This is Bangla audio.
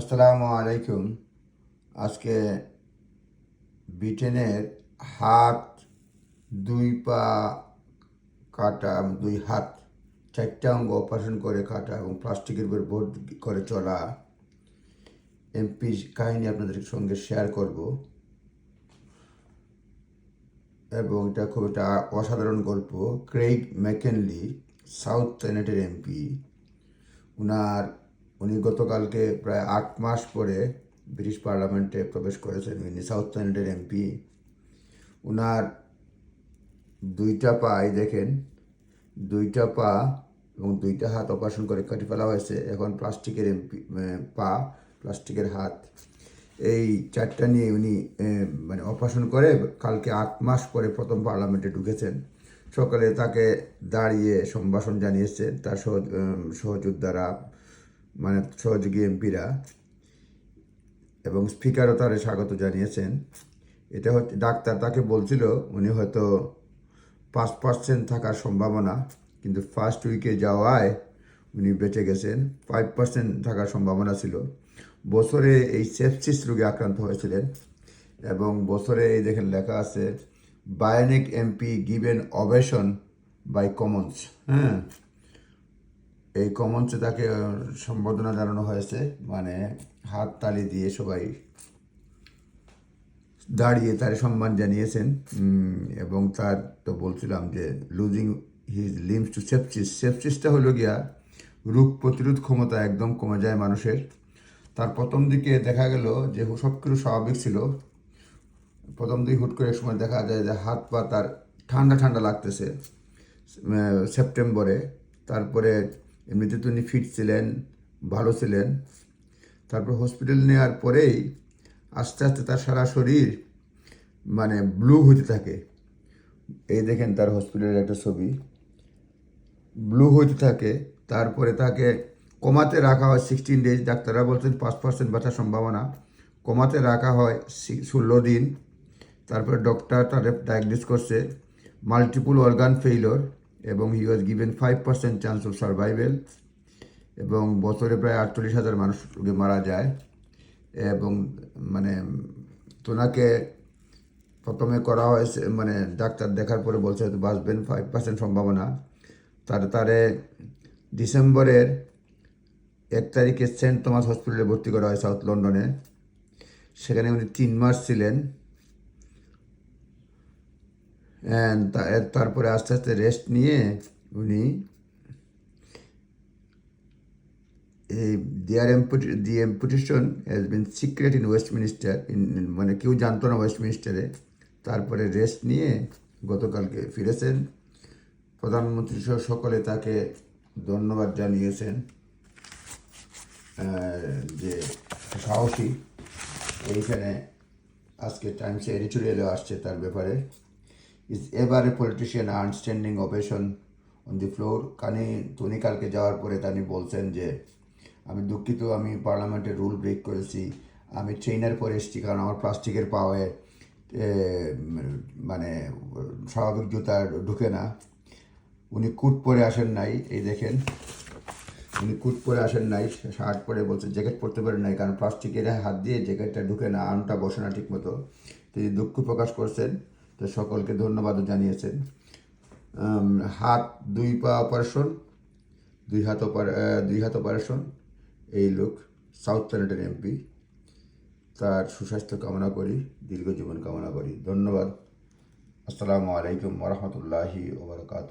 আসসালামু আলাইকুম। আজকে ব্রিটেনের হাত দুই পা কাটা দুই হাত চারটা অঙ্গ অপারেশন করে কাটা এবং প্লাস্টিকের উপর বোর্ড করে চলা এমপি কাহিনী আপনাদের সঙ্গে শেয়ার করব। এবং এটা খুব একটা অসাধারণ গল্প। ক্রেইগ ম্যাকেনলি, সাউথ সেনেটের এমপি। উনি গতকালকে প্রায় আট মাস পরে ব্রিটিশ পার্লামেন্টে প্রবেশ করেছেন, উনি সাউথ সেনেটের এমপি উনার দুইটা পা এই দেখেন, দুইটা পা এবং দুইটা হাত অপারেশন করে কেটে ফেলা হয়েছে। এখন প্লাস্টিকের এমপি পা, প্লাস্টিকের হাত। এই চারটা নিয়ে উনি মানে অপারেশন করে কালকে আট মাস পরে প্রথম পার্লামেন্টে ঢুকেছেন। সকালে তাকে দাঁড়িয়ে সম্ভাষণ জানিয়েছে তার সহযোদ্ধারা। মানে সহযোগী এমপিরা এবং স্পিকারও তারে স্বাগত জানিয়েছেন। এটা হচ্ছে ডাক্তার তাকে বলছিল, উনি হয়তো পাঁচ পার্সেন্ট থাকার সম্ভাবনা, কিন্তু ফার্স্ট উইকে যাওয়ায় উনি বেঁচে গেছেন, ফাইভ পার্সেন্ট থাকার সম্ভাবনা ছিল। বছরে এই সেপসিস রোগে আক্রান্ত হয়েছিলেন এবং বছরে এই দেখেন লেখা আছে bionic MP given ovation by Commons হ্যাঁ? এই কমন্সে তাকে সম্বোধনা জানানো হয়েছে মানে হাত তালি দিয়ে সবাই দাঁড়িয়ে তার সম্মান জানিয়েছেন এবং তার তো বলছিলাম যে losing his limbs to sepsis সেপসিসটা হলো গিয়া রোগ প্রতিরোধ ক্ষমতা একদম কমে যায় মানুষের। তার প্রথম দিকে দেখা গেল যে সব কিছু স্বাভাবিক ছিল। প্রথম দিকে হুট করে সময় দেখা যায় যে হাত পা তার ঠান্ডা ঠান্ডা লাগতেছে সেপ্টেম্বরে। তারপরে এমনিতে তো উনি ফিট ছিলেন, ভালো ছিলেন। তারপর হসপিটাল নেওয়ার পরেই আস্তে আস্তে তার সারা শরীর মানে ব্লু হতে থাকে। এই দেখেন তার হসপিটালের একটা ছবি। ব্লু হতে থাকে, তারপরে তাকে কমাতে রাখা হয় সিক্সটিন ডেজ ডাক্তাররা বলছেন পাঁচ পার্সেন্ট বাঁচার সম্ভাবনা। কমাতে রাখা হয় ষোলো দিন। তারপরে ডক্টর তাদের ডায়াগনোস করছে। মাল্টিপুল অর্গান ফেইলর এবং he was given five percent chance of survival এবং বছরে প্রায় আটচল্লিশ হাজার মানুষ রোগে মারা যায়। এবং মানে তোনাকে প্রথমে করা হয়েছে মানে ডাক্তার দেখার পরে বলছে হয়তো বাঁচবেন ফাইভ পার্সেন্ট সম্ভাবনা। তার, তারে ডিসেম্বরের এক তারিখে সেন্ট থমাস হসপিটালে ভর্তি করা হয় সাউথ লন্ডনে। সেখানে উনি তিন মাস ছিলেন। তারপরে আস্তে আস্তে রেস্ট নিয়ে উনি এই there the amputation has been secret in Westminster মানে কেউ জানতো না ওয়েস্টমিনিস্টারে তারপরে রেস্ট নিয়ে গতকালকে ফিরেছেন। প্রধানমন্ত্রী সহ সকলে তাকে ধন্যবাদ জানিয়েছেন যে সাহসী। এইখানে আজকে টাইমসে এডিটোরিয়ালে আসছে তার ব্যাপারে। Is ever a politician understanding ovation on the floor কানি উনি কালকে যাওয়ার পরে তিনি বলছেন যে, আমি দুঃখিত, আমি পার্লামেন্টের রুল ব্রেক করেছি, আমি ট্রেনের পরে এসেছি কারণ আমার প্লাস্টিকের পাওয়ে মানে স্বাভাবিক জুতা ঢুকে না। উনি কুট পরে আসেন নাই, এই দেখেন। উনি কুট পরে আসেন নাই, শার্ট পরে বলছে, জ্যাকেট পরতে পারেন নাই, কারণ প্লাস্টিকের হাত দিয়ে জ্যাকেটটা ঢুকে না আর্মটা বসে না ঠিক মতো তিনি দুঃখ প্রকাশ করছেন। তো সকলকে ধন্যবাদও জানিয়েছেন। হাত দুই পা অপারেশন দুই হাত দুই হাত অপারেশন এই লোক সাউথ সেনেটের এমপি তার সুস্বাস্থ্য কামনা করি, দীর্ঘ জীবন কামনা করি। ধন্যবাদ। আসসালামু আলাইকুম ওরহমতুল্লাহি ওবরকাত